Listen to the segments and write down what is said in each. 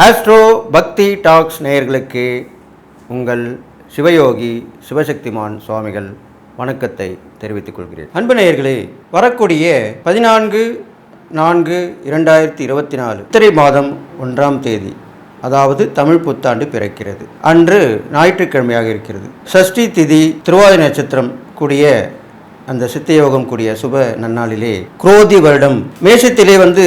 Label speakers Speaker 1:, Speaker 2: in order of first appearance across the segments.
Speaker 1: Astro பக்தி tax நேயர்களுக்கு உங்கள் சிவயோகி சிவசக்திமான் சுவாமிகள் வணக்கத்தை தெரிவித்துக் கொள்கிறேன். அன்பு நேயர்களே வரக்கூடிய பதினான்கு நான்கு இரண்டாயிரத்தி இருபத்தி நாலு சித்திரை மாதம் ஒன்றாம் தேதி அதாவது தமிழ் புத்தாண்டு பிறக்கிறது. அன்று ஞாயிற்றுக்கிழமையாக இருக்கிறது. சஷ்டி திதி திருவாதி நட்சத்திரம் கூடிய அந்த சித்தயோகம் கூடிய சுப நன்னாளிலே குரோதி வருடம் மேஷத்திலே வந்து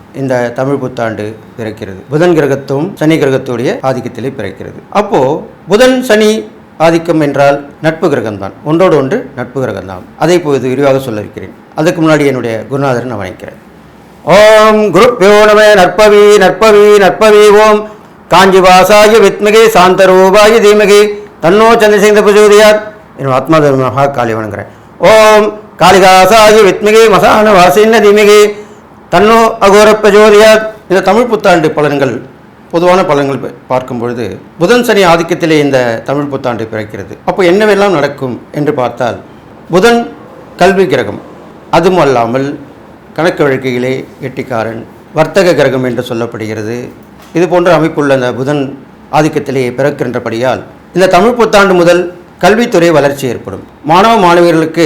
Speaker 1: இந்த தமிழ் புத்தாண்டு பிறக்கிறது. புதன் கிரகத்தும் சனி கிரகத்துடைய ஆதிக்கத்திலே பிறக்கிறது. அப்போ புதன் சனி ஆதிக்கம் என்றால் நட்பு கிரகம்தான். ஒன்றோடு ஒன்று நட்பு கிரகம்தான். அதை இப்போது விரிவாக சொல்ல இருக்கிறேன் அதுக்கு முன்னாடி என்னுடைய குருநாதரன் நான் வணங்கிறேன் ஓம் குருப்பியோ நம நற்பவி நற்பவி நற்பவி ஓம். காஞ்சிவாசாய வித்மகே சாந்தரூபாய தீமகி. தன்னோ சந்திரசேகர பிரஜோதியார் என் ஆத்மா மகா காளி வணங்குறேன். ஓம் காளிகாசாய வித்மகே மசான வாசின்ன தீமகே தன்னோ அகோர பிரஜோதியா இந்த தமிழ் புத்தாண்டு பலன்கள் பொதுவான பலன்கள் ப- பார்க்கும் பொழுது புதன் சனி ஆதிக்கத்திலே இந்த தமிழ் புத்தாண்டு பிறக்கிறது. அப்போ என்னவெல்லாம் நடக்கும் என்று பார்த்தால் புதன் கல்வி கிரகம். அதுவும் அல்லாமல் கணக்கு வழக்கையிலே எட்டிக்காரன் வர்த்தக கிரகம் என்று சொல்லப்படுகிறது. இது போன்ற அமைப்புள்ள அந்த புதன் ஆதிக்கத்திலே பிறக்கின்றபடியால் இந்த தமிழ் புத்தாண்டு முதல் கல்வித்துறை வளர்ச்சி ஏற்படும். மாணவ மாணவியர்களுக்கு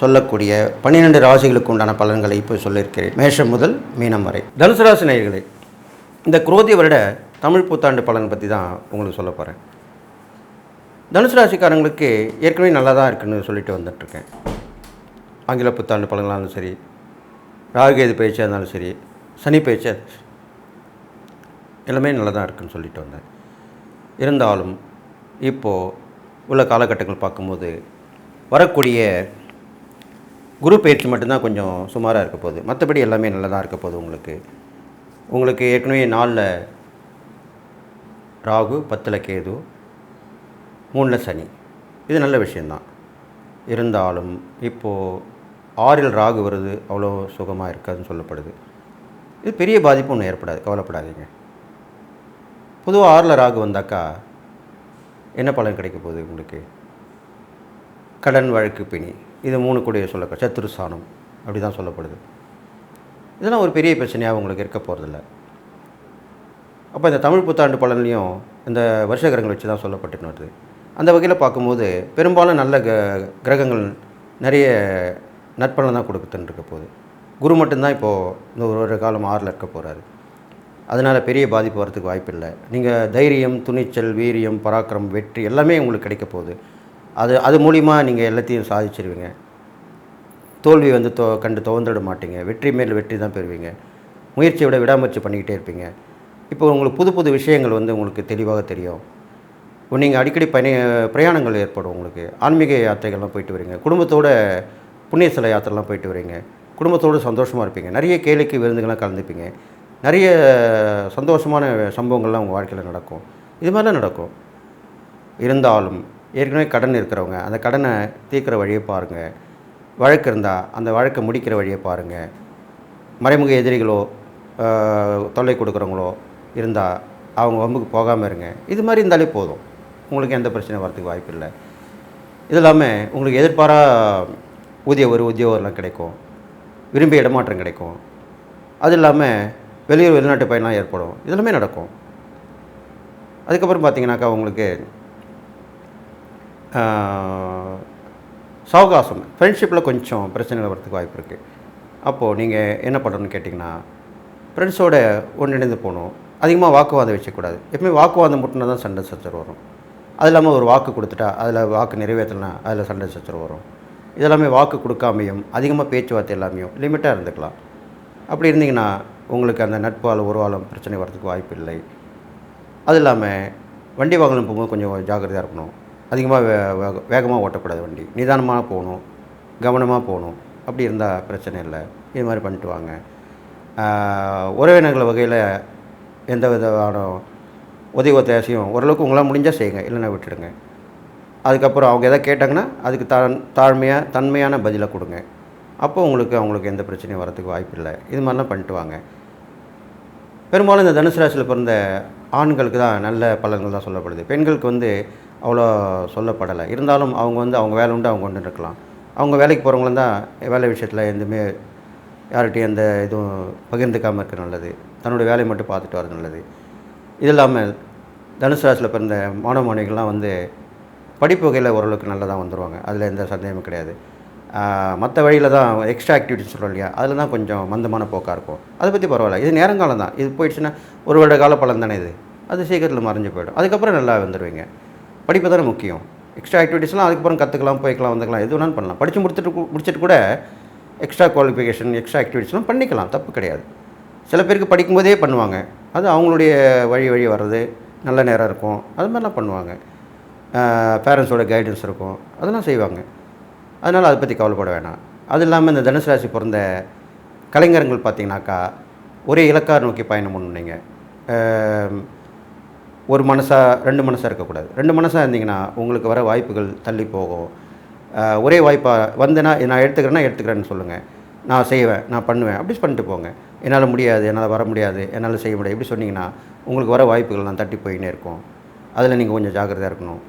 Speaker 1: சொல்லக்கூடிய பன்னிரெண்டு ராசிகளுக்கு உண்டான பலன்களை இப்போ சொல்லியிருக்கிறேன். மேஷம் முதல் மீனம் வரை. தனுசு ராசி நேயர்களே இந்த குரோதி வருட தமிழ் புத்தாண்டு பலன் பற்றி தான் உங்களுக்கு சொல்ல போகிறேன் தனுசு ராசிக்காரங்களுக்கு ஏற்கனவே நல்லா தான் இருக்குன்னு சொல்லிட்டு வந்துட்டுருக்கேன். ஆங்கில புத்தாண்டு பலன்களாலும் இருந்தாலும் சரி ராகுகேது பயிற்சியாக இருந்தாலும் சரி சனி பயிற்சியாக எல்லாமே நல்லா தான் இருக்குன்னு சொல்லிட்டு வந்தேன். இருந்தாலும் இப்போது உள்ள காலகட்டங்கள் பார்க்கும்போது வரக்கூடிய குரு பயிற்சி மட்டும்தான் கொஞ்சம் சுமாராக இருக்க போகுது. மற்றபடி எல்லாமே நல்லா தான் இருக்க போகுது உங்களுக்கு. உங்களுக்கு ஏற்கனவே நாலில் ராகு பத்தில் கேது மூணில் சனி. இது நல்ல விஷயந்தான் இருந்தாலும் இப்போது ஆறில் ராகு வருது அவ்வளோ சுகமாக இருக்காதுன்னு சொல்லப்படுது. இது பெரிய பாதிப்பு ஒன்றும் ஏற்படாது கவலைப்படாதீங்க. பொதுவாக ஆறில் ராகு வந்தாக்கா என்ன பலன் கிடைக்க போகுது உங்களுக்கு? கடன் வழக்கு பிணி. இது மூணு கூடிய சொல்ல சத்துருஸ்தானம் அப்படி தான் சொல்லப்படுது. இதெல்லாம் ஒரு பெரிய பிரச்சனையாக உங்களுக்கு இருக்க போகிறதில்ல அப்போ இந்த தமிழ் புத்தாண்டு பலன்லையும் இந்த வருஷ கிரகங்கள் வச்சு தான் சொல்லப்பட்டுன்னு வருது. அந்த வகையில் பார்க்கும்போது பெரும்பாலும் நல்ல க கிரகங்கள் நிறைய நற்பலன் தான் கொடுக்குதுன்னு இருக்க போகுது. குரு மட்டும்தான் இப்போது இந்த ஒரு ஒரு காலம் ஆறில் இருக்க போகிறாரு அதனால் பெரிய பாதிப்பு வரதுக்கு வாய்ப்பில்லை. நீங்கள் தைரியம் துணிச்சல் வீரியம் பராக்கிரம் வெற்றி எல்லாமே உங்களுக்கு கிடைக்க போகுது. அது அது மூலிமா நீங்கள் எல்லாத்தையும் சாதிச்சிருவீங்க. தோல்வி வந்து தோ கண்டு துவந்துட மாட்டீங்க. வெற்றி மேல் வெற்றி தான் பெறுவீங்க. முயற்சியை விட விடாமுயற்சி பண்ணிக்கிட்டே இருப்பீங்க. இப்போ உங்களுக்கு புது புது விஷயங்கள் வந்து உங்களுக்கு தெளிவாக தெரியும். இப்போ நீங்கள் அடிக்கடி பயண பிரயாணங்கள் ஏற்படும் உங்களுக்கு. ஆன்மீக யாத்திரைகள்லாம் போயிட்டு வரீங்க. குடும்பத்தோட புண்ணிய சில யாத்திரைலாம் போயிட்டு வரீங்க. குடும்பத்தோடு சந்தோஷமாக இருப்பீங்க. நிறைய கேளிக்கை விருந்துகள்லாம் கலந்துப்பீங்க. நிறைய சந்தோஷமான சம்பவங்கள்லாம் உங்கள் வாழ்க்கையில் நடக்கும். இது மாதிரிலாம் நடக்கும். இருந்தாலும் ஏற்கனவே கடன் இருக்கிறவங்க அந்த கடனை தீர்க்கிற வழியை பாருங்கள் வழக்கு இருந்தால் அந்த வழக்கை முடிக்கிற வழியை பாருங்கள் மறைமுக எதிரிகளோ தொல்லை கொடுக்குறவங்களோ இருந்தால் அவங்க வம்புக்கு போகாமல் இருங்க. இது மாதிரி இருந்தாலே போதும். உங்களுக்கு எந்த பிரச்சனை வரதுக்கு வாய்ப்பு இல்லை. இது இல்லாமல் உங்களுக்கு எதிர்பாரா ஊதிய ஒரு உத்தியோகம்லாம் கிடைக்கும். விரும்பிய இடமாற்றம் கிடைக்கும். அது இல்லாமல் வெளியூர் வெளிநாட்டு பயணம் ஏற்படும். இதெல்லாமே நடக்கும். அதுக்கப்புறம் பார்த்தீங்கன்னாக்கா உங்களுக்கு சவகாசம் ஃப்ரெண்ட்ஷிப்பில் கொஞ்சம் பிரச்சனைகள் வரதுக்கு வாய்ப்பு இருக்குது அப்போது நீங்கள் என்ன பண்ணணும்னு கேட்டிங்கன்னா ஃப்ரெண்ட்ஸோட ஒன்றிணைந்து போகணும். அதிகமாக வாக்குவாதம் வச்சக்கூடாது எப்பவுமே வாக்குவாதம் மட்டும்னா தான் சண்டை சச்சர் வரும். அது இல்லாமல் ஒரு வாக்கு கொடுத்துட்டா அதில் வாக்கு நிறைவேற்றலனா அதில் சண்டை சச்சர் வரும். இதெல்லாமே வாக்கு கொடுக்காமையும் அதிகமாக பேச்சுவார்த்தை எல்லாமையும் லிமிட்டாக இருந்துக்கலாம். அப்படி இருந்தீங்கன்னா உங்களுக்கு அந்த நட்பால் உருவாலும் பிரச்சனை வரதுக்கு வாய்ப்பு இல்லை. அது இல்லாமல் வண்டி வாகனம் போகும்போது கொஞ்சம் ஜாக்கிரதையாக இருக்கணும். அதிகமாக வே வேக வேகமாக ஓட்டக்கூடாது வண்டி. நிதானமாக போகணும் கவனமாக போகணும். அப்படி இருந்தால் பிரச்சனை இல்லை. இது மாதிரி பண்ணிட்டு வாங்க. உறவினர்கள் வகையில் எந்த விதமான உதவி ஒத்தாசையும் ஓரளவுக்கு உங்களால் முடிஞ்சால் செய்யுங்க. இல்லைன்னா விட்டுடுங்க. அதுக்கப்புறம் அவங்க எதாவது கேட்டாங்கன்னா அதுக்கு தான் தாழ்மையாக தன்மையான பதிலை கொடுங்க. அப்போ உங்களுக்கு அவங்களுக்கு எந்த பிரச்சனையும் வரத்துக்கு வாய்ப்பு இல்லை. இது மாதிரிலாம் பண்ணிட்டு வாங்க. பெரும்பாலும் இந்த தனுசு ராசியில் பிறந்த ஆண்களுக்கு தான் நல்ல பலன்கள் தான் சொல்லப்படுது. பெண்களுக்கு வந்து அவ்வளோ சொல்லப்படலை. இருந்தாலும் அவங்க வந்து அவங்க வேலை உண்டு அவங்க கொண்டு இருக்கலாம் அவங்க வேலைக்கு போகிறவங்களும் தான் வேலை விஷயத்தில் எதுவுமே யார்கிட்டையும் எந்த இதுவும் பகிர்ந்துக்காமல் இருக்க நல்லது. தன்னுடைய வேலையை மட்டும் பார்த்துட்டு வரது நல்லது. இது இல்லாமல் தனுசு ராசியில் பிறந்த மாணவ மாணவிகள்லாம் வந்து படிப்பு வகையில் ஓரளவுக்கு நல்லா தான் வந்துடுவாங்க அதில் எந்த சந்தேகமும் கிடையாது. மற்ற வழியில் தான் எக்ஸ்ட்ரா ஆக்டிவிட்டிஸ் சொல்கிறோம் இல்லையா? அதில் தான் கொஞ்சம் மந்தமான போக்காக இருக்கும். அதை பற்றி பரவாயில்ல. இது நேரங்காலம் தான். இது போயிடுச்சுன்னா ஒரு வருட கால பலன் தானே இது. அது சீக்கிரத்தில் மறைஞ்சு போயிடும். அதுக்கப்புறம் நல்லா வந்துடுவீங்க படிப்பு தானே முக்கியம். எக்ஸ்ட்ரா ஆக்டிவிட்டீஸ்லாம் அதுக்கப்புறம் கற்றுக்கலாம் போய்க்கலாம் வந்துக்கலாம். எது வேணாலும் பண்ணலாம். படித்து முடிச்சுட்டு முடிச்சுட்டு முடிச்சிட்டு கூட எக்ஸ்ட்ரா குவாலிஃபிகேஷன் எக்ஸ்ட்ரா ஆக்டிவிட்டீஸ்லாம் பண்ணிக்கலாம். தப்பு கிடையாது. சில பேருக்கு படிக்கும்போதே பண்ணுவாங்க. அது அவங்களுடைய வழி வழி வர்றது நல்ல நேரம் இருக்கும். அது மாதிரிலாம் பண்ணுவாங்க. பேரண்ட்ஸோட கைடன்ஸ் இருக்கும். அதெல்லாம் செய்வாங்க. அதனால் அதை பற்றி கவலைப்பட வேணாம். அது இல்லாமல் இந்த தனுசு ராசி பிறந்த கலைஞர்கள் பார்த்தீங்கன்னாக்கா ஒரே இலக்கார் நோக்கி பயணம் பண்ணுனீங்க ஒரு மனசாக ரெண்டு மனசாக இருக்கக்கூடாது. ரெண்டு மனசாக இருந்தீங்கன்னா உங்களுக்கு வர வாய்ப்புகள் தள்ளி போகும். ஒரே வாய்ப்பாக வந்தேன்னா நான் எடுத்துக்கிறேன்னா எடுத்துக்கிறேன்னு சொல்லுங்கள் நான் செய்வேன் நான் பண்ணுவேன் அப்படி பண்ணிட்டு போங்க. என்னால் முடியாது என்னால் வர முடியாது என்னால் செய்ய முடியாது இப்படி சொன்னீங்கன்னா உங்களுக்கு வர வாய்ப்புகள் நான் தட்டி போயின்னே இருக்கும். அதில் நீங்கள் கொஞ்சம் ஜாக்கிரதையாக இருக்கணும்.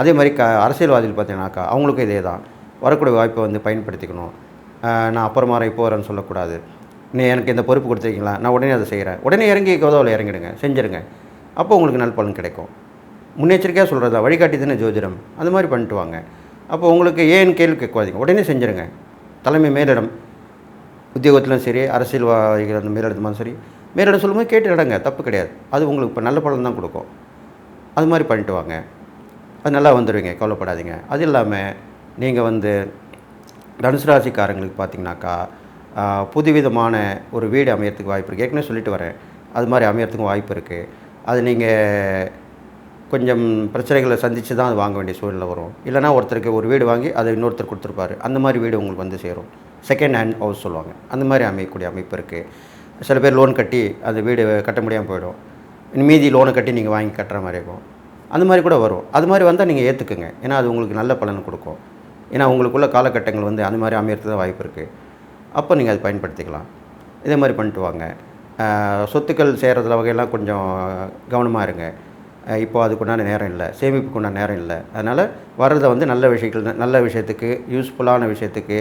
Speaker 1: அதே மாதிரி க அரசியல்வாதிகள் பார்த்தீங்கன்னாக்கா அவங்களுக்கும் இதே தான். வரக்கூடிய வாய்ப்பை வந்து பயன்படுத்திக்கணும். நான் அப்புறமா இப்போ வரேன்னு சொல்லக்கூடாது. நீ எனக்கு இந்த பொறுப்பு கொடுத்துருக்கீங்களா? நான் உடனே அதை செய்கிறேன் உடனே இறங்கி கதவுல இறங்கிடுங்க செஞ்சுருங்க. அப்போ உங்களுக்கு நல்பலன் கிடைக்கும். முன்னெச்சரிக்கையாக சொல்கிறதா வழிகாட்டி தானே ஜோதிடம்? அந்த மாதிரி பண்ணிட்டு வாங்க. அப்போ உங்களுக்கு ஏன் கேள்வி கேட்காதீங்க. உடனே செஞ்சுருங்க. தலைமை மேலிடம் உத்தியோகத்திலும் சரி அரசியல்வாதிகள் அந்த மேலிடத்துமாலும் சரி மேலிடம் சொல்லும்போது கேட்டு நடங்க. தப்பு கிடையாது. அது உங்களுக்கு இப்போ நல்ல பலன் தான் கொடுக்கும். அது மாதிரி பண்ணிட்டு வாங்க. அது நல்லா வந்துடுவீங்க கவலைப்படாதீங்க. அது இல்லாமல் நீங்கள் வந்து தனுசு ராசிக்காரங்களுக்கு பார்த்தீங்கன்னாக்கா புதுவிதமான ஒரு வீடு அமையறதுக்கு வாய்ப்பு இருக்குது ஏற்கனவே சொல்லிட்டு வரேன். அது மாதிரி அமையறதுக்கும் வாய்ப்பு இருக்குது அது நீங்கள் கொஞ்சம் பிரச்சனைகளை சந்தித்து தான் அது வாங்க வேண்டிய சூழ்நிலை வரும். இல்லைனா ஒருத்தருக்கு ஒரு வீடு வாங்கி அதை இன்னொருத்தர் கொடுத்துருப்பாரு. அந்த மாதிரி வீடு உங்களுக்கு வந்து சேரும். செகண்ட் ஹேண்ட் ஹவுஸ் சொல்லுவாங்க. அந்த மாதிரி அமையக்கூடிய அமைப்பு இருக்குது சில பேர் லோன் கட்டி அந்த வீடு கட்ட முடியாமல் போயிடும். மீதி லோனை கட்டி நீங்கள் வாங்கி கட்டுற மாதிரி இருக்கும். அந்த மாதிரி கூட வரும். அது மாதிரி வந்தால் நீங்கள் ஏற்றுக்குங்க ஏன்னா அது உங்களுக்கு நல்ல பலன் கொடுக்கும். ஏன்னா உங்களுக்குள்ள காலகட்டங்கள் வந்து அந்த மாதிரி அமையறது தான் வாய்ப்பு இருக்குது அப்போ நீங்கள் அதை பயன்படுத்திக்கலாம். இதே மாதிரி பண்ணிட்டு வாங்க. சொத்துக்கள் சேர்கிறதுல வகையெல்லாம் கொஞ்சம் கவனமாக இருங்க. இப்போது அதுக்குண்டான நேரம் இல்லை. சேமிப்புக்குண்டான நேரம் இல்லை. அதனால் வர்றதை வந்து நல்ல விஷயங்கள் நல்ல விஷயத்துக்கு யூஸ்ஃபுல்லான விஷயத்துக்கு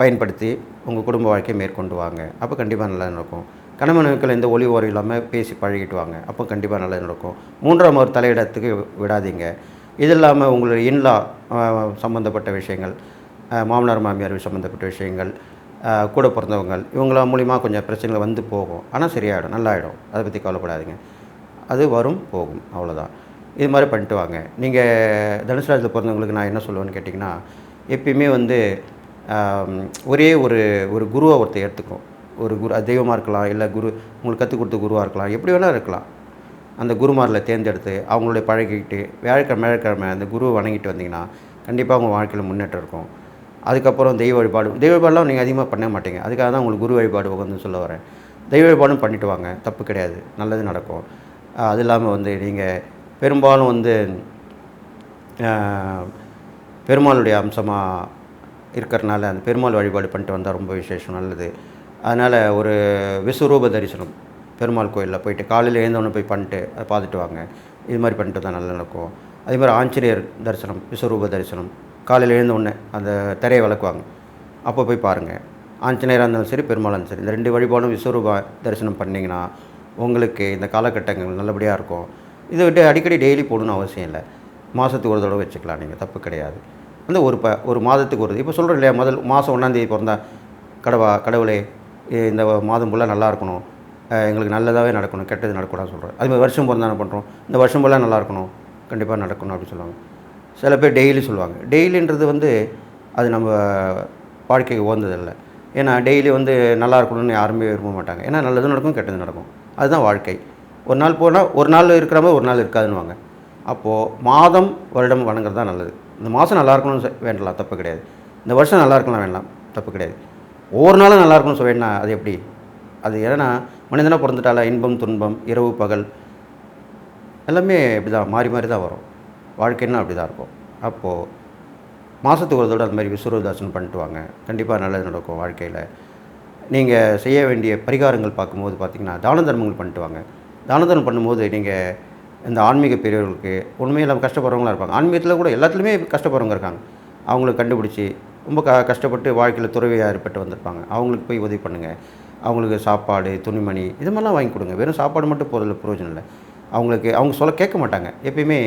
Speaker 1: பயன்படுத்தி உங்கள் குடும்ப வாழ்க்கையை மேற்கொண்டு வாங்க. அப்போ கண்டிப்பாக நல்லா நடக்கும். கணவனுக்கள் எந்த ஒலி ஓரம் இல்லாமல் பேசி பழகிட்டு வாங்க. அப்போ கண்டிப்பாக நல்லது நடக்கும். மூன்றாம் ஒரு தலையிடத்துக்கு விடாதீங்க. இது இல்லாமல் உங்களுடைய இன்லா சம்மந்தப்பட்ட விஷயங்கள் மாமனார் மாமியார் சம்மந்தப்பட்ட விஷயங்கள் கூட பிறந்தவங்கள் இவங்கள மூலிமா கொஞ்சம் பிரச்சனைகள் வந்து போகும். ஆனால் சரியாயிடும். நல்லாயிடும். அதை பற்றி கவலைப்படாதீங்க. அது வரும் போகும். அவ்வளோதான் இது மாதிரி பண்ணிட்டு வாங்க. நீங்கள் தனுசு பிறந்தவங்களுக்கு நான் என்ன சொல்லுவேன்னு கேட்டிங்கன்னா எப்பயுமே வந்து ஒரே ஒரு ஒரு குருவை ஒருத்தர் எடுத்துக்கும் ஒரு குரு தெய்வமாக இருக்கலாம் இல்லை குரு உங்களுக்கு கற்றுக் கொடுத்த குருவாக இருக்கலாம் எப்படி வேணால் இருக்கலாம். அந்த குருமாரில் தேர்ந்தெடுத்து அவங்களுடைய பழகிக்கிட்டு வியாழக்கிழமை வியாழக்கிழமை அந்த குருவை வணங்கிட்டு வந்தீங்கன்னா கண்டிப்பாக உங்கள் வாழ்க்கையில் முன்னேற்றம் இருக்கும். அதுக்கப்புறம் தெய்வ வழிபாடு. தெய்வ வழிபாடுலாம் நீங்கள் அதிகமாக பண்ண மாட்டீங்க. அதுக்காக தான் உங்களுக்கு குரு வழிபாடு உகந்து சொல்ல வரேன். தெய்வ வழிபாடும் பண்ணிட்டு வாங்க. தப்பு கிடையாது. நல்லது நடக்கும். அது இல்லாமல் வந்து நீங்கள் பெரும்பாலும் வந்து பெருமாளுடைய அம்சமாக இருக்கிறனால அந்த பெருமாள் வழிபாடு பண்ணிட்டு வந்தால் ரொம்ப விசேஷம் நல்லது. அதனால் ஒரு விஸ்வரூப தரிசனம் பெருமாள் கோயிலில் போயிட்டு காலையில் எழுந்தவொன்னே போய் பண்ணிட்டு அதை பார்த்துட்டு வாங்க. இது மாதிரி பண்ணிட்டு தான் நல்லா நடக்கும். அதே மாதிரி ஆஞ்சநேயர் தரிசனம் விஸ்வரூப தரிசனம். காலையில் எழுந்த உடனே அந்த திரையை விளக்குவாங்க. அப்போ போய் பாருங்கள் ஆஞ்சநேயராக இருந்தாலும் சரி பெருமாளாக இருந்தாலும் சரி இந்த ரெண்டு வழிபாடும் விஸ்வரூப தரிசனம் பண்ணிங்கன்னா உங்களுக்கு இந்த காலகட்டங்கள் நல்லபடியாக இருக்கும். இதை விட்டு அடிக்கடி டெய்லி போடணும்னு அவசியம் இல்லை. மாதத்துக்கு ஒரு தடவை வச்சுக்கலாம் நீங்கள் தப்பு கிடையாது. அந்த ஒரு ப ஒரு மாதத்துக்கு ஒரு இப்போ சொல்கிறோம் இல்லையா முதல் மாதம் ஒன்றாந்தேதி பிறந்தா கடவா கடவுளே இந்த மாதம் ஃபுல்லாக நல்லா இருக்கணும். எங்களுக்கு நல்லதாகவே நடக்கணும் கெட்டது நடக்கூடாது சொல்கிறேன் அது மாதிரி வருஷம் பிறந்தா என்ன பண்ணுறோம் இந்த வருஷம் ஃபுல்லாக நல்லா இருக்கணும் கண்டிப்பாக நடக்கணும் அப்படின்னு சொல்லுவாங்க. சில பேர் டெய்லி சொல்லுவாங்க. டெய்லின்றது வந்து அது நம்ம வாழ்க்கைக்கு உகந்ததில்லை. ஏன்னா டெய்லி வந்து நல்லா இருக்கணும்னு யாருமே விரும்ப மாட்டாங்க. ஏன்னா நல்லதும் நடக்கும் கெட்டது நடக்கும். அதுதான் வாழ்க்கை. ஒரு நாள் போனால் ஒரு நாள் இருக்கிற மாதிரி ஒரு நாள் இருக்காதுன்னுவாங்க. அப்போது மாதம் வருடம் வணங்குறது தான் நல்லது. இந்த மாதம் நல்லா இருக்கணும்னு சொ- வேண்டலாம் தப்பு கிடையாது. இந்த வருஷம் நல்லா இருக்கலாம் வேண்டாம் தப்பு கிடையாது. ஒவ்வொரு நாளும் நல்லா இருக்கணும்னு சொல்ல அது எப்படி? அது ஏன்னா மனிதனாக பிறந்துட்டால இன்பம் துன்பம் இரவு பகல் எல்லாமே இப்படி தான் மாறி மாறி தான் வரும். வாழ்க்கைன்னா அப்படி தான் இருக்கும். அப்போது மாதத்துக்கு ஒரு தடவை அந்த மாதிரி விஸ்வரூப தரிசனம் பண்ணிட்டு வாங்க. கண்டிப்பாக நல்லது நடக்கும் வாழ்க்கையில். நீங்கள் செய்ய வேண்டிய பரிகாரங்கள் பார்க்கும்போது பார்த்தீங்கன்னா தான தர்மங்கள் பண்ணிட்டு வாங்க. தான தர்மம் பண்ணும்போது நீங்கள் இந்த ஆன்மீக பெரியவர்களுக்கு உண்மையில் இல்லாமல் கஷ்டப்படுறவங்களா இருப்பாங்க. ஆன்மீகத்தில் கூட எல்லாத்துலேயுமே கஷ்டப்படுறவங்க இருக்காங்க. அவங்களுக்கு கண்டுபிடிச்சி ரொம்ப க கஷ்டப்பட்டு வாழ்க்கையில் துறவியாக ஏற்பட்டு வந்திருப்பாங்க. அவங்களுக்கு போய் உதவி பண்ணுங்கள் அவங்களுக்கு சாப்பாடு துணிமணி இது மாதிரிலாம் வாங்கி கொடுங்க. வெறும் சாப்பாடு மட்டும் போகிறதுல பிரயோஜனம் இல்லை. அவங்களுக்கு அவங்க சொல்ல கேட்க மாட்டாங்க. எப்பயுமே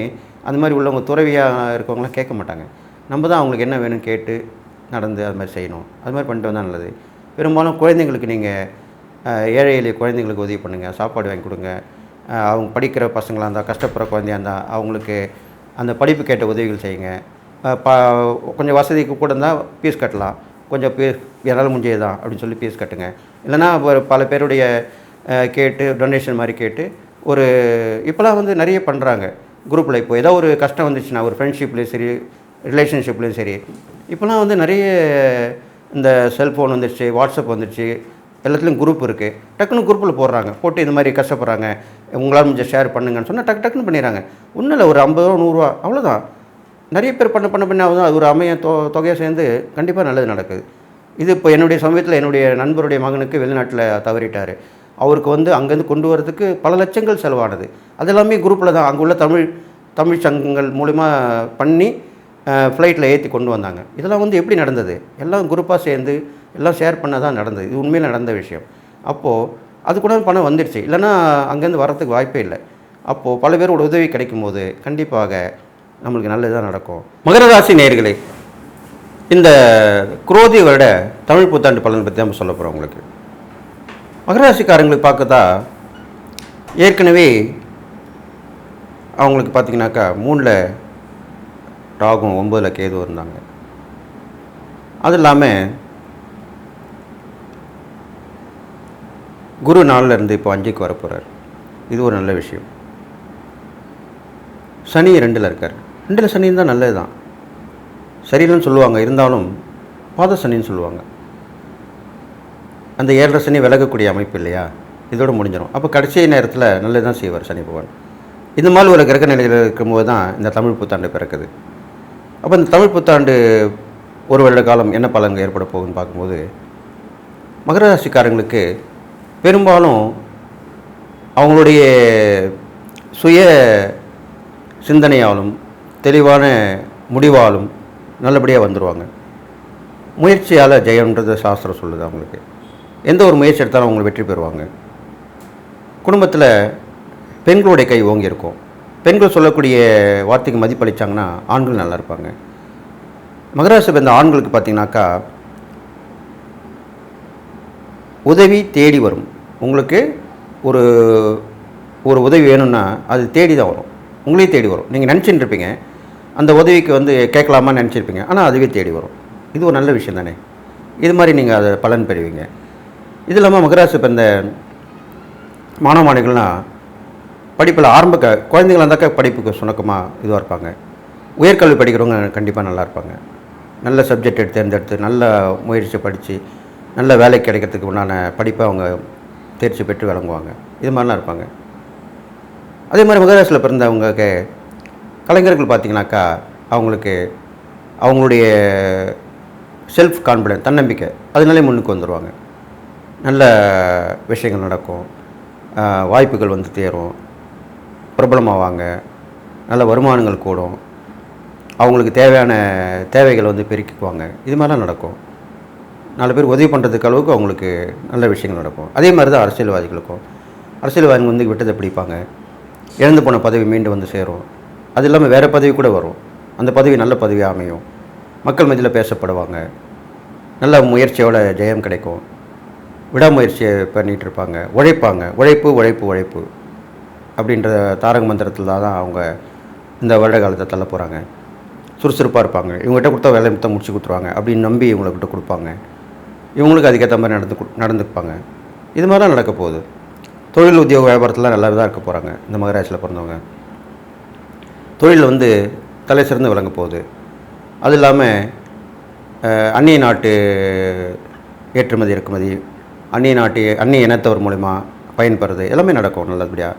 Speaker 1: அந்த மாதிரி உள்ளவங்க துறவியாக இருக்கவங்களாம் கேட்க மாட்டாங்க. நம்ம தான் அவங்களுக்கு என்ன வேணும்னு கேட்டு நடந்து அது மாதிரி செய்யணும். அது மாதிரி பண்ணிட்டு வந்தால் நல்லது. பெரும்பாலும் குழந்தைங்களுக்கு நீங்கள் ஏழை எளிய குழந்தைங்களுக்கு உதவி பண்ணுங்கள் சாப்பாடு வாங்கி கொடுங்க. அவங்க படிக்கிற பசங்களாக இருந்தால் கஷ்டப்படுற குழந்தையாக இருந்தால் அவங்களுக்கு அந்த படிப்பு கேட்ட உதவிகள் செய்யுங்க. ப கொஞ்சம் வசதிக்கு கூட இருந்தால் ஃபீஸ் கட்டலாம். கொஞ்சம் பீ என்னால் முடிஞ்சது தான் அப்படின்னு சொல்லி ஃபீஸ் கட்டுங்க. இல்லைன்னா ஒரு பல பேருடைய கேட்டு டொனேஷன் மாதிரி கேட்டு ஒரு இப்போலாம் வந்து நிறைய பண்ணுறாங்க குரூப்பில் இப்போ ஏதோ ஒரு கஷ்டம் வந்துச்சுன்னா ஒரு ஃப்ரெண்ட்ஷிப்லேயும் சரி ரிலேஷன்ஷிப்லேயும் சரி. இப்போலாம் வந்து நிறைய இந்த செல்ஃபோன் வந்துடுச்சு வாட்ஸ்அப் வந்துடுச்சு எல்லாத்துலேயும் குரூப் இருக்குது டக்குன்னு குரூப்பில் போடுறாங்க. போட்டு இந்த மாதிரி கஷ்டப்படுறாங்க. உங்களால் முடிஞ்ச ஷேர் பண்ணுங்கன்னு சொன்னால் டக்கு டக்குன்னு பண்ணிடுறாங்க. ஒன்றும் இல்லை ஒரு ஐம்பது ரூபா நூறுரூவா அவ்வளோதான் நிறைய பேர் பண்ண பண்ண பண்ண அது ஒரு அமைய தொ தொகையை சேர்ந்து கண்டிப்பாக நல்லது நடக்குது. இது இப்போ என்னுடைய சமயத்தில் என்னுடைய நண்பருடைய மகனுக்கு வெளிநாட்டில் தவறிட்டார். அவருக்கு வந்து அங்கேருந்து கொண்டு வரதுக்கு பல லட்சங்கள் செலவானது. அது எல்லாமே குரூப்பில் தான். அங்கே உள்ள தமிழ் தமிழ் சங்கங்கள் மூலிமா பண்ணி ஃப்ளைட்டில் ஏற்றி கொண்டு வந்தாங்க. இதெல்லாம் வந்து எப்படி நடந்தது? எல்லாம் குரூப்பாக சேர்ந்து எல்லாம் ஷேர் பண்ண தான் நடந்தது. இது உண்மையில் நடந்த விஷயம். அப்போது அது கூட பணம் வந்துடுச்சு இல்லைன்னா அங்கேருந்து வரத்துக்கு வாய்ப்பே இல்லை. அப்போது பல பேரோட உதவி கிடைக்கும் போது கண்டிப்பாக நம்மளுக்கு நல்லதுதான் நடக்கும். மகர ராசி நேயர்களே இந்த குரோதி வருட தமிழ் புத்தாண்டு பலன் பற்றி நம்ம சொல்ல போகிறோம் உங்களுக்கு. மகராசிக்காரங்களுக்கு பார்க்கதா ஏற்கனவே அவங்களுக்கு பார்த்திங்கனாக்கா மூணில் ராகும் ஒம்பதில் கேது இருந்தாங்க. அது இல்லாமல் குரு நாளில் இருந்து இப்போ அஞ்சுக்கு வர போகிறார் இது ஒரு நல்ல விஷயம். சனி ரெண்டில் இருக்கார். ரெண்டில் சனி தான் நல்லது தான் சரியில்லைன்னு சொல்லுவாங்க. இருந்தாலும் பாத சனின்னு சொல்லுவாங்க. அந்த ஏழரை சனி விலகக்கூடிய அமைப்பு இல்லையா? இதோடு முடிஞ்சிடும் அப்போ கடைசி நேரத்தில் நல்லது தான் செய்வார் சனி பகவான். இந்த மாதிரி ஒரு கிரக நிலையில் இருக்கும்போது தான் இந்த தமிழ் புத்தாண்டு பிறக்குது. அப்போ இந்த தமிழ் புத்தாண்டு ஒரு வருட காலம் என்ன பலன்கள் ஏற்பட போகுதுன்னு பார்க்கும்போது மகர ராசிக்காரங்களுக்கு பெரும்பாலும் அவங்களுடைய சுய சிந்தனையாலும் தெளிவான முடிவாலும் நல்லபடியாக வந்துடுவாங்க முயற்சியால் ஜெயம்ன்றது சாஸ்திரம் சொல்லுது அவங்களுக்கு. எந்த ஒரு முயற்சி எடுத்தாலும் அவங்க வெற்றி பெறுவாங்க. குடும்பத்தில் பெண்களுடைய கை ஓங்கி இருக்கும். பெண்கள் சொல்லக்கூடிய வார்த்தைக்கு மதிப்பளித்தாங்கன்னா ஆண்கள் நல்லா இருப்பாங்க. மகராசி பிறந்த ஆண்களுக்கு பார்த்தீங்கன்னாக்கா உதவி தேடி வரும். உங்களுக்கு ஒரு ஒரு உதவி வேணும்னா அது தேடி தான் வரும். உங்களையும் தேடி வரும். நீங்கள் நினச்சிட்டு இருப்பீங்க. அந்த உதவிக்கு வந்து கேட்கலாமா நினச்சிருப்பீங்க. ஆனால் அதுவே தேடி வரும். இது ஒரு நல்ல விஷயம் தானே. இது மாதிரி நீங்கள் அதை பலன் பெறுவீங்க. இது இல்லாமல் மகராசி இப்போ இந்த மாணவ மாணவிகள்லாம் படிப்பில் ஆரம்ப க குழந்தைங்களா இருந்தாக்கா படிப்புக்கு சுணக்கமாக இதுவாக இருப்பாங்க. உயர்கல்வி படிக்கிறவங்க கண்டிப்பாக நல்லா இருப்பாங்க. நல்ல சப்ஜெக்ட் எடுத்து தேர்ந்தெடுத்து நல்ல முயற்சி படித்து நல்ல வேலை கிடைக்கிறதுக்கு உண்டான படிப்பை அவங்க தேர்ச்சி பெற்று விளங்குவாங்க. இது மாதிரிலாம் இருப்பாங்க. அதே மாதிரி மகராசியில் பிறந்தவங்களுக்கு கலைஞர்கள் பார்த்தீங்கன்னாக்கா அவங்களுக்கு அவங்களுடைய செல்ஃப் கான்ஃபிடென்ஸ் தன்னம்பிக்கை அதனாலே முன்னுக்கு வந்துடுவாங்க நல்ல விஷயங்கள் நடக்கும். வாய்ப்புகள் வந்து தேரும். பிரபலமாவாங்க நல்ல வருமானங்கள் கூடும். அவங்களுக்கு தேவையான தேவைகளை வந்து பெருக்கிக்குவாங்க. இது மாதிரிலாம் நடக்கும். நாலு பேர் உதவி பண்ணுறதுக்கு அளவுக்கு அவங்களுக்கு நல்ல விஷயங்கள் நடக்கும். அதே மாதிரி தான் அரசியல்வாதிகளுக்கும். அரசியல்வாதிகள் வந்து விட்டதை பிடிப்பாங்க இழந்து போன பதவி மீண்டும் வந்து சேரும். அது இல்லாமல் வேறு பதவி கூட வரும். அந்த பதவி நல்ல பதவியாக அமையும். மக்கள் மத்தியில் பேசப்படுவாங்க. நல்ல முயற்சியோட ஜெயம் கிடைக்கும். விடாமுயற்சியை பண்ணிகிட்டு இருப்பாங்க உழைப்பாங்க. உழைப்பு உழைப்பு உழைப்பு அப்படின்ற தாரக மந்திரத்தில் தான் அவங்க இந்த வருட காலத்தை தள்ள போகிறாங்க சுறுசுறுப்பாக இருப்பாங்க. இவங்ககிட்ட கொடுத்தா வேலை மொத்தம் முடிச்சு கொடுத்துருவாங்க அப்படின்னு நம்பி இவங்கக்கிட்ட கொடுப்பாங்க. இவங்களுக்கு அதுக்கேற்ற மாதிரி நடந்து நடந்துப்பாங்க. இது மாதிரிலாம் நடக்க போகுது. தொழில் உத்தியோக வியாபாரத்தில் நல்லா தான் இருக்க போகிறாங்க இந்த மகராசியில் பிறந்தவங்க. தொழில் வந்து தலை சிறந்து விளங்க போகுது. அது இல்லாமல் அந்நிய நாட்டு ஏற்றுமதி இறக்குமதி அந்நிய நாட்டு அந்நிய இனத்தவர் மூலிமா பயன்படுறது எல்லாமே நடக்கும் நல்லபடியாக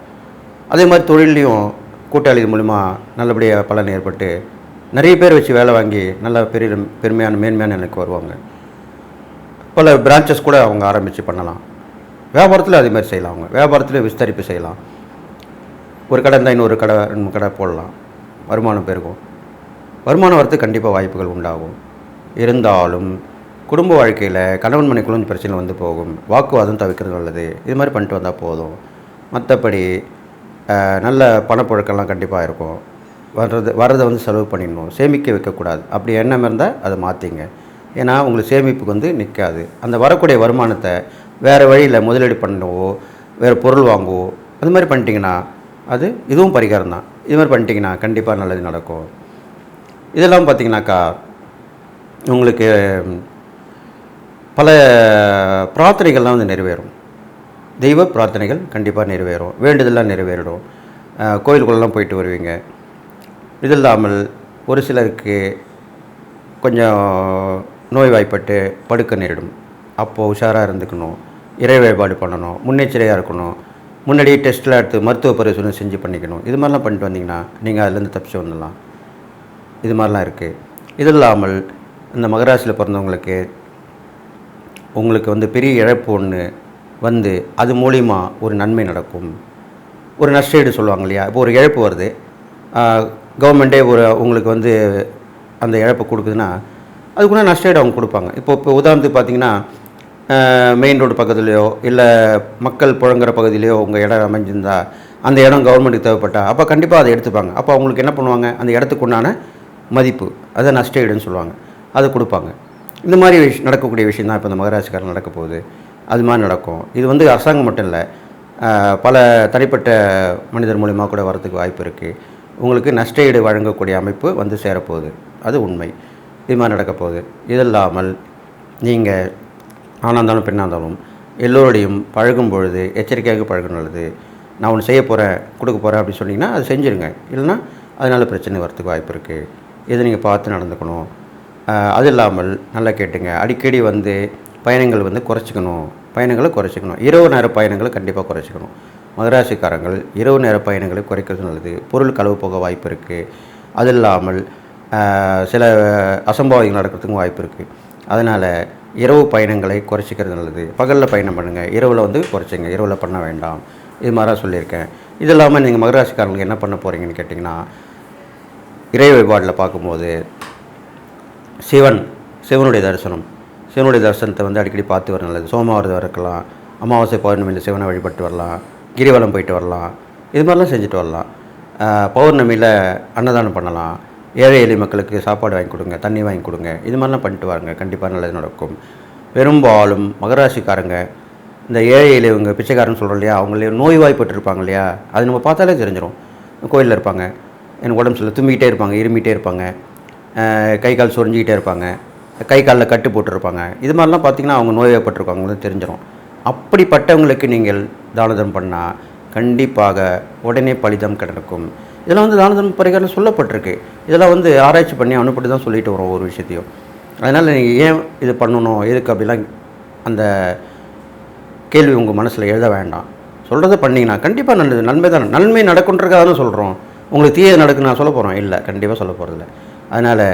Speaker 1: அதே மாதிரி தொழிலையும் கூட்டாளி மூலிமா நல்லபடியாக பலன் ஏற்பட்டு நிறைய பேர் வச்சு வேலை வாங்கி நல்ல பெரிய பெருமையான மேன்மையான எனக்கு வருவாங்க. பல பிரான்ச்சஸ் கூட அவங்க ஆரம்பித்து பண்ணலாம். வியாபாரத்தில் அதே மாதிரி செய்யலாம் அவங்க. வியாபாரத்தில் விஸ்தரிப்பு செய்யலாம். ஒரு கடை இருந்தால் இன்னொரு கடை ரெண்டு கடை போடலாம். வருமானம் பெருகும். வருமானம் வரத்துக்கு கண்டிப்பாக வாய்ப்புகள் உண்டாகும். இருந்தாலும் குடும்ப வாழ்க்கையில் கணவன் மனைக்குள்ள பிரச்சனை வந்து போகும். வாக்குவாதம் தவிர்க்கிறது நல்லது. இது மாதிரி பண்ணிட்டு வந்தால் போதும். மற்றபடி நல்ல பணப்புழக்கம்லாம் கண்டிப்பாக இருக்கும். வர்றது வர்றதை வந்து செலவு பண்ணிடணும். சேமிக்க வைக்கக்கூடாது. அப்படி எண்ணம் இருந்தால் அதை மாற்றிங்க ஏன்னா உங்களுக்கு சேமிப்புக்கு வந்து நிற்காது அந்த வரக்கூடிய வருமானத்தை வேறு வழியில் முதலீடு பண்ணவோ வேறு பொருள் வாங்கவோ அது மாதிரி பண்ணிட்டீங்கன்னா அது இதுவும் பரிகாரம் தான். இது மாதிரி பண்ணிட்டீங்கன்னா கண்டிப்பாக நல்லது நடக்கும். இதெல்லாம் பார்த்தீங்கன்னாக்கா உங்களுக்கு பல பிரார்த்தனைகள்லாம் வந்து நிறைவேறும். தெய்வ பிரார்த்தனைகள் கண்டிப்பாக நிறைவேறும். வேண்டுதல்லாம் நிறைவேறிடும். கோயிலுக்குள்ளெல்லாம் போயிட்டு வருவீங்க. இது இல்லாமல் ஒரு சிலருக்கு கொஞ்சம் நோய்வாய்ப்பட்டு படுக்க நேரிடும். அப்போது உஷாராக இருந்துக்கணும். இறை வழிபாடு பண்ணணும். முன்னெச்சரிக்கையாக இருக்கணும். முன்னாடியே டெஸ்ட்லாம் எடுத்து மருத்துவ பரிசோதனை செஞ்சு பண்ணிக்கணும். இது மாதிரிலாம் பண்ணிட்டு வந்தீங்கன்னா நீங்கள் அதுலேருந்து தப்பிச்சு வந்துடலாம். இது மாதிரிலாம் இருக்குது இது இல்லாமல் இந்த மகராசியில் பிறந்தவங்களுக்கு உங்களுக்கு வந்து பெரிய இழப்பு ஒன்று வந்து அது மூலிமா ஒரு நன்மை நடக்கும். ஒரு நஷ்டஈடு சொல்லுவாங்க இல்லையா? இப்போ ஒரு இழப்பு வருது. கவர்மெண்ட்டே ஒரு உங்களுக்கு வந்து அந்த இழப்பு கொடுக்குதுன்னா அதுக்குள்ள நஷ்டஈடு அவங்க கொடுப்பாங்க. இப்போ இப்போ உதாரணத்துக்கு பார்த்தீங்கன்னா மெயின் ரோடு பக்கத்துலேயோ இல்லை மக்கள் புழங்குற பகுதியிலையோ உங்கள் இடம் அமைஞ்சிருந்தா அந்த இடம் கவர்மெண்ட்டுக்கு தேவைப்பட்டா அப்போ கண்டிப்பாக அதை எடுத்துப்பாங்க. அப்போ அவங்களுக்கு என்ன பண்ணுவாங்க? அந்த இடத்துக்கு உண்டான மதிப்பு அதை நஷ்டஈடுன்னு சொல்லுவாங்க. அதை கொடுப்பாங்க. இந்த மாதிரி விஷ் நடக்கக்கூடிய விஷயம் தான் இப்போ இந்த மகராசிக்காரன் நடக்க போகுது. அது மாதிரி நடக்கும். இது வந்து அரசாங்கம் மட்டும் இல்லை பல தனிப்பட்ட மனிதர் மூலிமா கூட வரத்துக்கு வாய்ப்பு இருக்குது உங்களுக்கு நஷ்டஈடு வழங்கக்கூடிய அமைப்பு வந்து சேரப்போகுது. அது உண்மை. இது மாதிரி நடக்க போகுது. இது இல்லாமல் நீங்கள் ஆணாக இருந்தாலும் பெண்ணாக இருந்தாலும் எல்லோரோடையும் பழகும் பொழுது எச்சரிக்கையாக பழக நல்லது நான் ஒன்று செய்ய போகிறேன் கொடுக்க போகிறேன் அப்படின்னு சொன்னிங்கன்னா அது செஞ்சுருங்க. இல்லைன்னா அதனால் பிரச்சனை வரத்துக்கு வாய்ப்பு இருக்குது இதை நீங்கள் பார்த்து நடந்துக்கணும். அது இல்லாமல் நல்லா கேட்டுங்க. அடிக்கடி வந்து பயணங்கள் வந்து குறைச்சிக்கணும். பயணங்களை குறைச்சிக்கணும். இரவு நேர பயணங்களை கண்டிப்பாக குறைச்சிக்கணும். மகராசிக்காரங்கள் இரவு நேர பயணங்களை குறைக்கிறது நல்லது. பொருள் களவு போக வாய்ப்பு இருக்குது அது இல்லாமல் சில அசம்பாவிதங்கள் நடக்கிறதுக்கும் வாய்ப்பு இருக்குது அதனால் இரவு பயணங்களை குறைச்சிக்கிறது நல்லது. பகலில் பயணம் பண்ணுங்கள் இரவில் வந்து குறைச்சிங்க. இரவில் பண்ண வேண்டாம். இது மாதிரி சொல்லியிருக்கேன். இது இல்லாமல் நீங்கள் மகராசிக்காரங்களுக்கு என்ன பண்ண போகிறீங்கன்னு கேட்டிங்கன்னா இறை வழிபாட்டில் பார்க்கும்போது சிவன் சிவனுடைய தரிசனம். சிவனுடைய தரிசனத்தை வந்து அடிக்கடி பார்த்து வர நல்லது. சோமவாரம் இருக்கலாம். அமாவாசை பௌர்ணமியில் சிவனை வழிபட்டு வரலாம். கிரிவலம் போயிட்டு வரலாம். இது மாதிரிலாம் செஞ்சுட்டு வரலாம். பௌர்ணமியில் அன்னதானம் பண்ணலாம். ஏழை எளிய மக்களுக்கு சாப்பாடு வாங்கி கொடுங்க தண்ணி வாங்கி கொடுங்க. இது மாதிரிலாம் பண்ணிட்டு வாருங்க. கண்டிப்பாக நல்லது நடக்கும். பெரும்பாலும் மகராசிக்காரங்க இந்த ஏழை எளியவங்க பிச்சைக்காரன்னு சொல்கிறோம் இல்லையா அவங்களே நோய் வாய்ப்பட்டிருப்பாங்க இல்லையா அது நம்ம பார்த்தாலே தெரிஞ்சிடும் கோயிலில் இருப்பாங்க. எனக்கு உடம்பு சரியில்லை தும்பிக்கிட்டே இருப்பாங்க இருமிகிட்டே இருப்பாங்க. கை கால் சொரிஞ்சிக்கிட்டே இருப்பாங்க. கை காலில் கட்டு போட்டிருப்பாங்க. இது மாதிரிலாம் பார்த்தீங்கன்னா அவங்க நோய்வாய்ப்பட்டிருக்காங்க தெரிஞ்சிடும் அப்படிப்பட்டவங்களுக்கு நீங்கள் தானதம் பண்ணால் கண்டிப்பாக உடனே பலிதம் கிடக்கும். இதெல்லாம் வந்து தானதம் பரிகாரம் சொல்லப்பட்டிருக்கு. இதெல்லாம் வந்து ஆராய்ச்சி பண்ணி அனுப்பிட்டு தான் சொல்லிட்டு வரோம் ஒரு விஷயத்தையும். அதனால் நீங்கள் ஏன் இது பண்ணணும்? எதுக்கு அப்படிலாம் அந்த கேள்வி உங்கள் மனசில் எழுத வேண்டாம். சொல்கிறத பண்ணிங்கன்னா கண்டிப்பாக நல்லது. நன்மை தான். நன்மை நடக்குன்றக்காக தான் சொல்கிறோம் உங்களுக்கு தீயது நடக்குன்னு நான் சொல்ல போகிறோம் இல்லை கண்டிப்பாக சொல்ல போகிறதில்ல அதனால்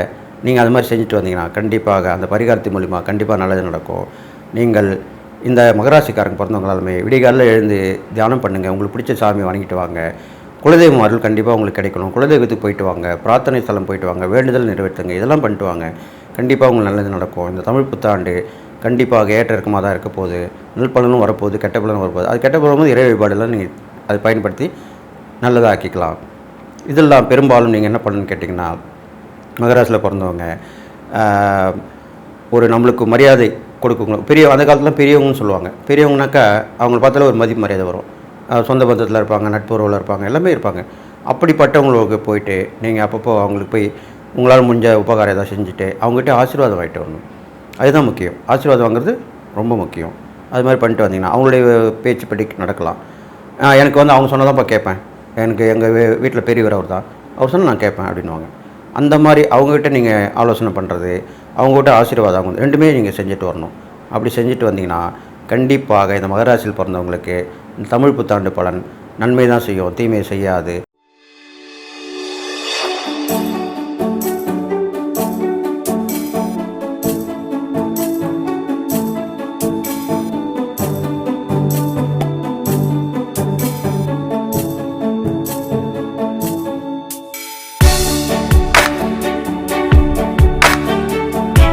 Speaker 1: நீங்கள் அது மாதிரி செஞ்சுட்டு வந்தீங்கன்னா கண்டிப்பாக அந்த பரிகாரத்தின் மூலிமா கண்டிப்பாக நல்லது நடக்கும். நீங்கள் இந்த மகராசிக்காரங்க பிறந்தவங்களாலுமே விடிகாலில் எழுந்து தியானம் பண்ணுங்கள் உங்களுக்கு பிடிச்ச சாமி வணங்கிட்டு வாங்க. குலதெய்வம் அருள் கண்டிப்பாக உங்களுக்கு கிடைக்கணும். குலதெய்வத்துக்கு போயிட்டு வாங்க. பிரார்த்தனை ஸ்தலம் போயிட்டு வாங்க. வேண்டுதல் நிறைவேற்றுங்க. இதெல்லாம் பண்ணிட்டு வாங்க. கண்டிப்பாக உங்களுக்கு நல்லது நடக்கும். இந்த தமிழ் புத்தாண்டு கண்டிப்பாக ஏற்ற இருக்கமாக தான் இருக்க போகுது. நல் பலனும் வரப்போகுது. கெட்ட பலனும் வரப்போகுது. அது கெட்ட பலனும் இறை வழிபாடெல்லாம் நீங்கள் அதை பயன்படுத்தி நல்லதாக ஆக்கிக்கலாம் இதெல்லாம் பெரும்பாலும் நீங்கள் என்ன பண்ணணும்னு கேட்டிங்கன்னா மகாராஷ்டிரில் பிறந்தவங்க ஒரு நம்மளுக்கு மரியாதை கொடுக்குங்க. பெரிய அந்த காலத்தில் பெரியவங்கன்னு சொல்லுவாங்க. பெரியவங்கனாக்கா அவங்கள பார்த்தாலே ஒரு மதிப்பு மரியாதை வரும். சொந்த பந்தத்தில் இருப்பாங்க நட்புறவில் இருப்பாங்க எல்லாமே இருப்பாங்க. அப்படிப்பட்டவங்களுக்கு போயிட்டு நீங்கள் அப்பப்போ அவங்களுக்கு போய் உங்களால் முடிஞ்ச உபகாரம் ஏதாவது செஞ்சுட்டு அவங்ககிட்ட ஆசீர்வாதம் வாங்கிட்டு வரணும். அதுதான் முக்கியம். ஆசீர்வாதம் வாங்குறது ரொம்ப முக்கியம். அது மாதிரி பண்ணிட்டு வந்தீங்கன்னா அவங்களுடைய பேச்சு படி நடக்கலாம். எனக்கு வந்து அவங்க சொன்னதான்ப்பா கேட்பேன். எனக்கு எங்கள் வீட்டில் பெரியவர் அவர் தான் அவர் சொன்னால் நான் கேட்பேன் அப்படின்னுவாங்க. அந்த மாதிரி அவங்ககிட்ட நீங்கள் ஆலோசனை பண்ணுறது அவங்ககிட்ட ஆசீர்வாதம் அவங்க ரெண்டுமே நீங்கள் செஞ்சுட்டு வரணும். அப்படி செஞ்சுட்டு வந்தீங்கன்னா கண்டிப்பாக இந்த மகராசியில் பிறந்தவங்களுக்கு இந்த தமிழ் புத்தாண்டு பலன் நன்மை தான் செய்யும் தீமையை செய்யாது.